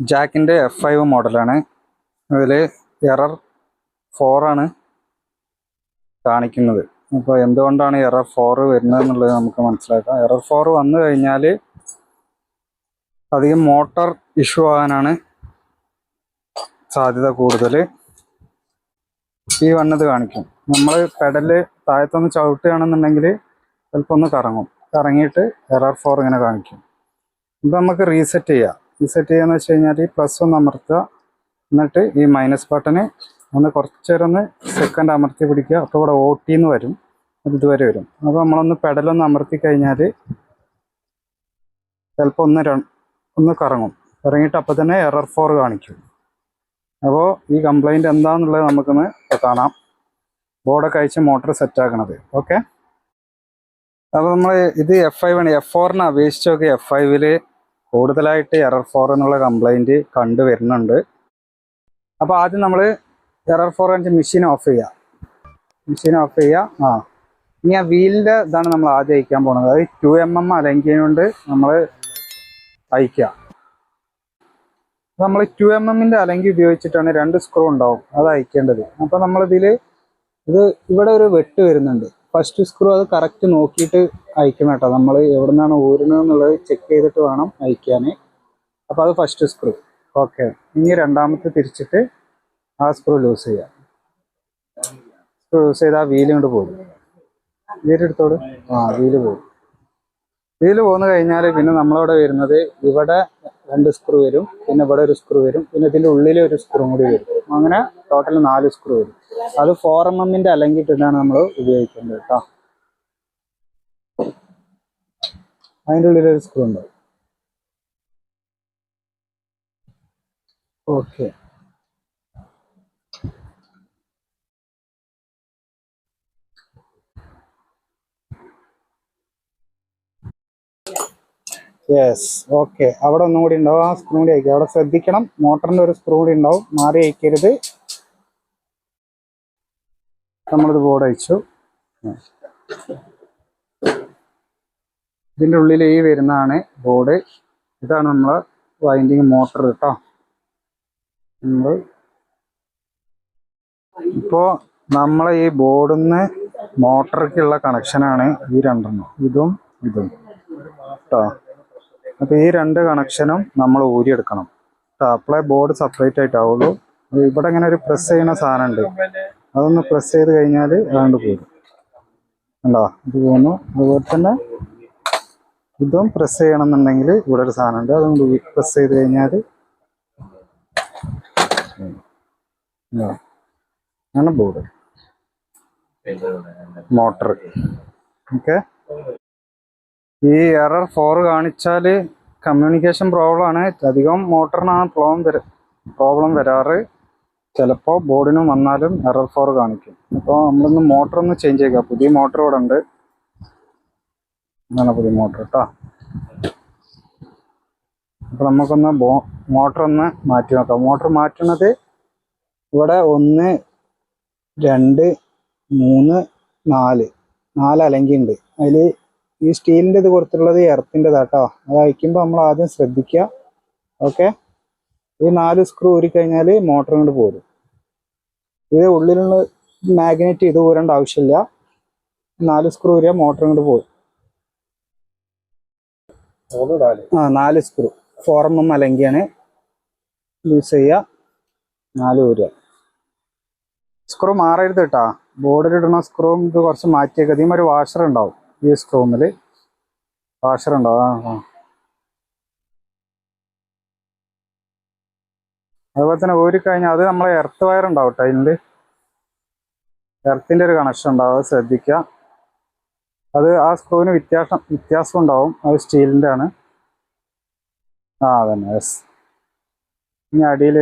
ജാക്കിന്റെ F five മോഡലാണ് അതിൽ error ഫോറാണ് കാണിക്കുന്നത്. അപ്പോൾ എന്തുകൊണ്ടാണ് എറർ ഫോറ് വരുന്നത് എന്നുള്ളത് നമുക്ക് മനസ്സിലാക്കാം. എറർ ഫോർ വന്നു കഴിഞ്ഞാൽ അധികം മോട്ടർ ഇഷ്യൂ ആകാനാണ് സാധ്യത കൂടുതൽ ഈ വണ്ണത് കാണിക്കും. നമ്മൾ പെഡൽ താഴത്തൊന്ന് ചവിട്ടുകയാണെന്നുണ്ടെങ്കിൽ ചിലപ്പോൾ ഒന്ന് കറങ്ങും. കറങ്ങിയിട്ട് എറർ ഫോർ ഇങ്ങനെ കാണിക്കും. ഇപ്പം നമുക്ക് റീസെറ്റ് ചെയ്യാം. റീസെറ്റ് ചെയ്യാന്ന് വെച്ച് കഴിഞ്ഞാൽ ഈ പ്ലസ് ഒന്ന് അമർത്തുക. എന്നിട്ട് ഈ മൈനസ് ബട്ടണ് ഒന്ന് കുറച്ച് നേരം ഒന്ന് സെക്കൻഡ് അമർത്തി പിടിക്കുക. അപ്പോൾ ഇവിടെ ഒ ടി എന്ന് വരും. അത് ഇതുവരെ വരും. അപ്പോൾ നമ്മളൊന്ന് പെഡലൊന്ന് അമർത്തി കഴിഞ്ഞാൽ ചിലപ്പോൾ ഒന്ന് ഒന്ന് കറങ്ങും. കറങ്ങിയിട്ട് അപ്പോൾ തന്നെ എറർ ഫോർ കാണിക്കും. അപ്പോൾ ഈ കംപ്ലൈന്റ് എന്താണെന്നുള്ളത് നമുക്കൊന്ന് കാണാം. ബോർഡൊക്കെ അയച്ച് മോട്ടർ സെറ്റ് ആക്കണത്. ഓക്കെ അപ്പോൾ നമ്മൾ ഇത് എഫ് ഫൈവ് ആണ്. എഫ് ഫോറിനെ അപേക്ഷിച്ച് നോക്കി. എഫ് ഫൈവിൽ കൂടുതലായിട്ട് എറർ ഫോർ എന്നുള്ള കംപ്ലൈന്റ് കണ്ടുവരുന്നുണ്ട് അപ്പോൾ ആദ്യം നമ്മൾ എറർ ഫോർ വെച്ചാൽ മെഷീൻ ഓഫ് ചെയ്യുക മെഷീൻ ഓഫ് ചെയ്യുക ആ. ഇനി ആ വീലിന്റെ ഇതാണ് നമ്മൾ ആദ്യം അയക്കാൻ പോകുന്നത് അതായത് ടു എം എം അലങ്കിക്കൊണ്ട് നമ്മൾ അയക്കുക നമ്മൾ ടു എം എമ്മിന്റെ അലങ്കി ഉപയോഗിച്ചിട്ടാണ് രണ്ട് സ്ക്രൂ ഉണ്ടാവും. അത് അയക്കേണ്ടത്. അപ്പോൾ നമ്മളിതിൽ ഇത് ഇവിടെ ഒരു വെട്ട് വരുന്നുണ്ട്. ഫസ്റ്റ് സ്ക്രൂ അത് കറക്റ്റ് നോക്കിയിട്ട് അയക്കണം കേട്ടോ. നമ്മൾ എവിടെ നിന്നാണ് ഊരുന്നത് എന്നുള്ളത് ചെക്ക് ചെയ്തിട്ട് വേണം അയക്കാൻ. അപ്പോൾ അത് ഫസ്റ്റ് സ്ക്രൂ ഓക്കെ ഇനി രണ്ടാമത്തെ തിരിച്ചിട്ട് ആ സ്ക്രൂ ലൂസ് ചെയ്യാം. സ്ക്രൂ ലൂസ് ചെയ്ത് ആ വീൽ കൊണ്ട് പോകും. വീൽ എടുത്തോളൂ. ആ വീൽ പോകും. വീൽ പോന്നു കഴിഞ്ഞാൽ പിന്നെ നമ്മളവിടെ വരുന്നത് ഇവിടെ രണ്ട് സ്ക്രൂ വരും പിന്നെ ഇവിടെ ഒരു സ്ക്രൂ വരും പിന്നെ ഇതിന്റെ ഉള്ളിൽ ഒരു സ്ക്രൂ കൂടി വരും. അങ്ങനെ ടോട്ടൽ നാല് സ്ക്രൂ വരും. അത് ഫോർ എം എമ്മിന്റെ അലങ്കിട്ടിട്ടാണ് നമ്മൾ ഉപയോഗിക്കേണ്ടത് കേട്ടോ. അതിന്റെ ഉള്ളിൽ ഒരു സ്ക്രൂ ഉണ്ടാവും ഓക്കെ യെസ് ഓക്കെ അവിടെ ഒന്നും കൂടി ഉണ്ടാവും. ആ സ്ക്രൂ കൂടി അയക്കുക അവിടെ ശ്രദ്ധിക്കണം. മോട്ടറിന്റെ ഒരു സ്ക്രൂ കൂടി ഉണ്ടാവും. മാറി അയക്കരുത്. നമ്മളിത് ബോർഡ് അയച്ചു. ഇതിന്റെ ഉള്ളിൽ ഈ വരുന്നതാണ് ബോർഡ് ഇതാണ് നമ്മൾ വൈൻഡിങ് മോട്ടർ കേട്ടോ നമ്മൾ ഇപ്പോൾ നമ്മളെ ഈ ബോർഡിൽ നിന്ന് മോട്ടറിക്കുള്ള കണക്ഷനാണ് ഈ രണ്ടെണ്ണം. ഇതും ഇതും. കേട്ടോ അപ്പോൾ ഈ രണ്ട് കണക്ഷനും നമ്മൾ ഊരിയെടുക്കണം. അപ്ലൈ ബോർഡ് സെപ്പറേറ്റ് ആയിട്ടാവുള്ളൂ. ഇവിടെ ഇങ്ങനെ ഒരു പ്രസ് ചെയ്യുന്ന സാധനം ഉണ്ട് അതൊന്ന് പ്രസ് ചെയ്ത് കഴിഞ്ഞാൽ അതുകൊണ്ട് പോകും. ഉണ്ടോ ഇത് പോകുന്നു. അതുപോലെ തന്നെ ഇതും പ്രസ് ചെയ്യണം എന്നുണ്ടെങ്കിൽ ഇവിടെ ഒരു സാധനം ഉണ്ട് അതുകൊണ്ട് പ്രസ് ചെയ്ത് കഴിഞ്ഞാൽ ആണ് ബോർഡ് മോട്ടർ ഓക്കെ ഈ എറർ ഫോർ കാണിച്ചാൽ കമ്മ്യൂണിക്കേഷൻ പ്രോബ്ലം ആണ്. അധികം മോട്ടറിനാണ് പ്രോബ്ലം വര പ്രോബ്ലം വരാറ്. ചിലപ്പോൾ ബോർഡിനും വന്നാലും എറർ ഫോർ കാണിക്കും. അപ്പോൾ നമ്മളൊന്ന് മോട്ടർ ഒന്ന് ചേഞ്ച് ചെയ്യുക. പുതിയ മോട്ടർ ഇവിടെ ഉണ്ട്. എന്നാണ് പുതിയ മോട്ടർ കേട്ടോ അപ്പോൾ നമുക്കൊന്ന് ബോ മോട്ടർ ഒന്ന് മാറ്റി നോക്കാം. മോട്ടർ മാറ്റുന്നത് ഇവിടെ ഒന്ന് രണ്ട് മൂന്ന് നാല്. നാല് അലങ്കി ഉണ്ട് അതിൽ ഈ സ്റ്റീലിന്റെ ഇത് കൊടുത്തിട്ടുള്ളത് എർത്തിന്റെതാട്ടോ അത് അയക്കുമ്പോൾ നമ്മൾ ആദ്യം ശ്രദ്ധിക്കുക. ഓക്കെ ഈ നാല് സ്ക്രൂ ഊരിക്കഴിഞ്ഞാൽ മോട്ടർ കൊണ്ട് പോരും. ഇത് ഉള്ളിലുള്ള മാഗ്നറ്റ് ഇത് ഊരേണ്ട ആവശ്യമില്ല. നാല് സ്ക്രൂ ഊരിയാൽ മോട്ടർ കൊണ്ട് പോകും ആ നാല് സ്ക്രൂ ഫോർ എം എം അലങ്കിയാണ്. യൂസ് ചെയ്യുക. നാല് ഊരുക. സ്ക്രൂ മാറരുത് കേട്ടാ ബോർഡിലിടുന്ന സ്ക്രൂ നമുക്ക് കുറച്ച് മാറ്റിയേക്കുക ഇതിന് ഒരു വാഷർ ഉണ്ടാവും ഈ വാഷർ ഉണ്ടോ ആ അതുപോലെ തന്നെ ഊരി കഴിഞ്ഞാൽ അത് നമ്മളെ എർത്ത് വയർ ഉണ്ടാവും കേട്ടോ എർത്തിന്റെ ഒരു കണക്ഷൻ ഉണ്ടാവും അത് ശ്രദ്ധിക്കുക. അത് ആ സ്ക്രൂവിന് വ്യത്യാസം വ്യത്യാസം ഉണ്ടാവും അത് സ്റ്റീലിന്റെ ആണ്. ആ അതന്നെ യെസ് ഇനി അടിയിൽ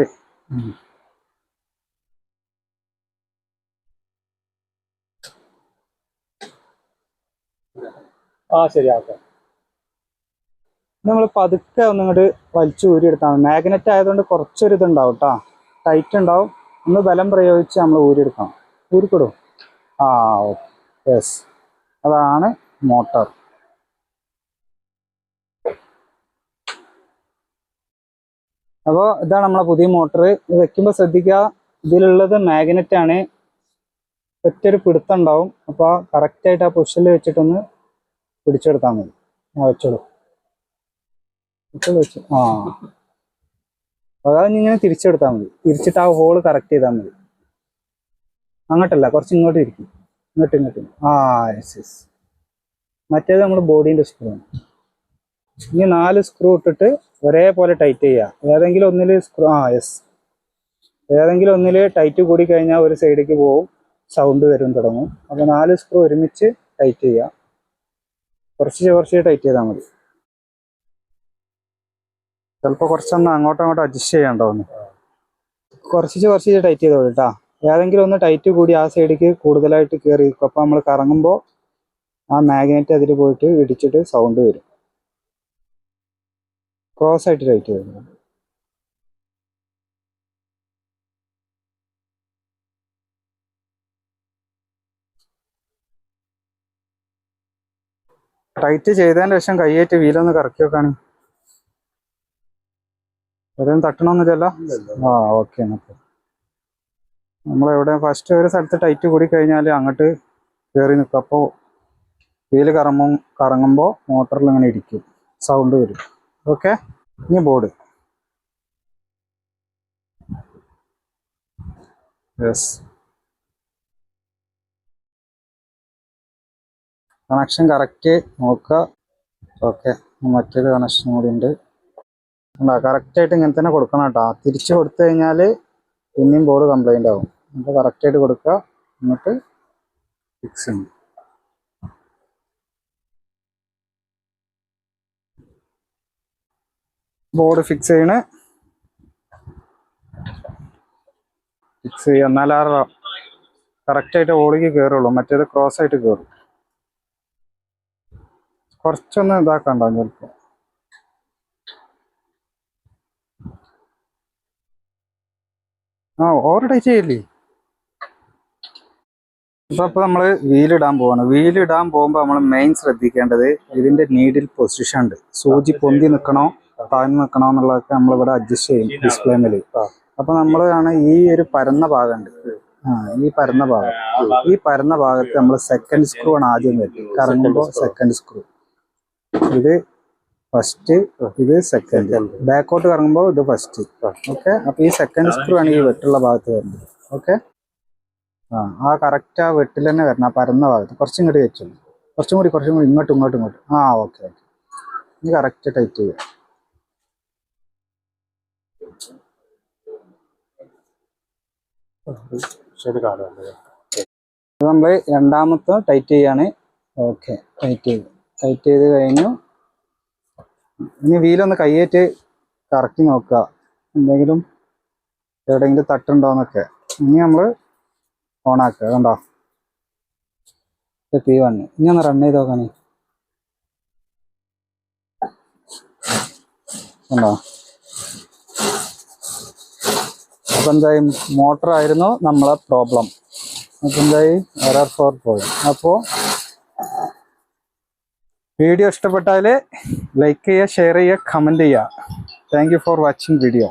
ആ ശരി ഓക്കെ നമ്മൾ പതുക്കെ ഒന്ന് ഇങ്ങോട്ട് വലിച്ചു ഊരിയെടുത്താൽ മതി. മാഗ്നറ്റ് ആയതുകൊണ്ട് കുറച്ചൊരു ഇതുണ്ടാവും കേട്ടോ ടൈറ്റ് ഉണ്ടാവും. ഒന്ന് ബലം പ്രയോഗിച്ച് നമ്മൾ ഊരിയെടുക്കണം ഊരിക്കൊടും. ആ ഓക്കെ യെസ് അതാണ് മോട്ടർ അപ്പോൾ ഇതാണ് നമ്മളെ പുതിയ മോട്ടർ ഇത് വെക്കുമ്പോൾ ശ്രദ്ധിക്കുക ഇതിലുള്ളത് മാഗ്നറ്റ് ആണ്. ഒറ്റൊരു പിടുത്തം ഉണ്ടാവും അപ്പോൾ കറക്റ്റായിട്ട് ആ പൊസിഷനിൽ വെച്ചിട്ടൊന്ന് പിടിച്ചെടുത്താൽ മതി. ഞാൻ വെച്ചോളൂ. വെച്ചോളൂ വെച്ചു ആ. അതായത് ഇങ്ങനെ തിരിച്ചെടുത്താൽ മതി. തിരിച്ചിട്ട് ആ ഹോൾ കറക്റ്റ് ചെയ്താൽ മതി. അങ്ങോട്ടല്ല കുറച്ച് ഇങ്ങോട്ട് ഇരിക്കും. ഇങ്ങോട്ട് ഇങ്ങോട്ട്. ആ യെസ് യെസ് മറ്റേത് നമ്മുടെ ബോഡീന്റെ സ്ക്രൂ ആണ്. ഇനി നാല് സ്ക്രൂ ഇട്ടിട്ട് ഒരേപോലെ ടൈറ്റ് ചെയ്യുക ഏതെങ്കിലും ഒന്നിൽ സ്ക്രൂ ആ യെസ് ഏതെങ്കിലും ഒന്നിൽ ടൈറ്റ് കൂടി കഴിഞ്ഞാൽ ഒരു സൈഡിലേക്ക് പോവും. സൗണ്ട് വരും തുടങ്ങും. അപ്പോൾ നാല് സ്ക്രൂ ഒരുമിച്ച് ടൈറ്റ് ചെയ്യുക കുറച്ച് കുറച്ച് ടൈറ്റ് ചെയ്താൽ മതി. ചിലപ്പോൾ കുറച്ചൊന്ന് അങ്ങോട്ടും അങ്ങോട്ടും അഡ്ജസ്റ്റ് ചെയ്യണ്ടാവുന്നു കുറച്ച് കുറച്ച് ടൈറ്റ് ചെയ്തോളൂ കേട്ടോ ഏതെങ്കിലും ഒന്ന് ടൈറ്റ് കൂടി ആ സൈഡിലേക്ക് കൂടുതലായിട്ട് കയറി അപ്പോൾ നമ്മൾ കറങ്ങുമ്പോൾ ആ മാഗ്നറ്റ് അതിൽ പോയിട്ട് ഇടിച്ചിട്ട് സൗണ്ട് വരും. ക്രോസ് ആയിട്ട് ടൈറ്റ് ചെയ്തു ടൈറ്റ് ചെയ്തതിന് ശേഷം കൈയേറ്റ് വീലൊന്ന് കറക്കി വെക്കാണ്. എവിടെയും തട്ടണമെന്നില്ലല്ലോ ആ ഓക്കെ നമ്മളെവിടെ ഫസ്റ്റ് ഒരു സ്ഥലത്ത് ടൈറ്റ് കൂടി കഴിഞ്ഞാൽ അങ്ങോട്ട് കയറി നിൽക്കും അപ്പോൾ വീൽ കറങ്ങും കറങ്ങുമ്പോൾ മോട്ടറിൽ ഇങ്ങനെ ഇരിക്കും. സൗണ്ട് വരും. ഓക്കെ ഇനി ബോർഡ് യെസ് കണക്ഷൻ കറക്റ്റ് നോക്കുക. ഓക്കെ മറ്റൊരു കണക്ഷൻ കൂടി ഉണ്ട്. കറക്റ്റായിട്ട് ഇങ്ങനെ തന്നെ കൊടുക്കണം കേട്ടോ. തിരിച്ച് കൊടുത്തു കഴിഞ്ഞാൽ പിന്നെയും ബോർഡ് കംപ്ലൈന്റ് ആവും. അപ്പോൾ കറക്റ്റായിട്ട് കൊടുക്കുക. എന്നിട്ട് ഫിക്സ് ചെയ്യും ബോർഡ് ഫിക്സ് ചെയ്യണ. ഫിക്സ് ചെയ്യുക. എന്നാൽ ആ കറക്റ്റായിട്ട് ഓളിക്ക് കയറുള്ളൂ മറ്റേത് ക്രോസ് ആയിട്ട് കയറും കുറച്ചൊന്ന് ഇതാക്കണ്ടാവും ചിലപ്പോൾ ആ ഓവർ ടൈറ്റ് ചെയ്യല്ലേ നമ്മൾ വീലിടാൻ പോവാണ്. വീലിടാൻ പോകുമ്പോൾ നമ്മൾ മെയിൻ ശ്രദ്ധിക്കേണ്ടത് ഇതിന്റെ നീഡിൽ പൊസിഷൻ ഉണ്ട്. സൂചി പൊന്തി നിൽക്കണോ താഴ്ന്നു നിൽക്കണോ എന്നുള്ളതൊക്കെ നമ്മൾ ഇവിടെ അഡ്ജസ്റ്റ് ചെയ്യും ഡിസ്പ്ലേമിൽ അപ്പൊ നമ്മൾ ആണ് ഈ ഒരു പരന്ന ഭാഗമുണ്ട് ആ ഈ പരന്ന ഭാഗം. ഈ പരന്ന ഭാഗത്ത് നമ്മൾ സെക്കൻഡ് സ്ക്രൂ ആണ് ആദ്യം വരുന്നത്. കറങ്ങുമ്പോൾ സെക്കൻഡ് സ്ക്രൂ ഇത് ഫസ്റ്റ് ഇത് സെക്കൻഡ് ബാക്കോട്ട് കറങ്ങുമ്പോൾ ഇത് ഫസ്റ്റ് ഓക്കെ അപ്പൊ ഈ സെക്കൻഡ് സ്ക്രൂ ആണ് ഈ വെട്ടുള്ള ഭാഗത്ത് വരുന്നത്. ഓക്കെ ആ ആ കറക്റ്റ് ആ വെട്ടിൽ തന്നെ വരണം. ആ പരന്ന ഭാഗത്ത്. കുറച്ചും കൂടി വെച്ചു. കുറച്ചും കൂടി കുറച്ചും കൂടി ഇങ്ങോട്ടും ഇങ്ങോട്ടും ഇങ്ങോട്ടും. ആ ഓക്കെ ഓക്കെ ഇനി കറക്റ്റ് ടൈറ്റ് ചെയ്യാം. ശരി കാണുമല്ലോ ഇത് നമ്മൾ രണ്ടാമത്തെ ടൈറ്റ് ചെയ്യാണ്. ഓക്കെ ടൈറ്റ് ചെയ്ത്. ടൈറ്റ് ചെയ്ത് കഴിഞ്ഞു. ഇനി വീലൊന്ന് കൈയേറ്റ് കറക്കി നോക്കുക. എന്തെങ്കിലും എവിടെയെങ്കിലും തട്ടുണ്ടോന്നൊക്കെ. ഇനി നമ്മൾ ഓണാക്കുക കണ്ടോ? തീ വന്നു ഇനി ഒന്ന് റൺ ചെയ്ത് നോക്കാനേ. കണ്ടോ? അപ്പം എന്തായി? മോട്ടർ ആയിരുന്നു നമ്മളെ പ്രോബ്ലം അപ്പം എന്തായി? എറർ ഫോർ പോയി അപ്പോ വീഡിയോ ഇഷ്ടപ്പെട്ടാൽ ലൈക്ക് ചെയ്യുക ഷെയർ ചെയ്യുക കമന്റ് ചെയ്യുക. Thank for watching video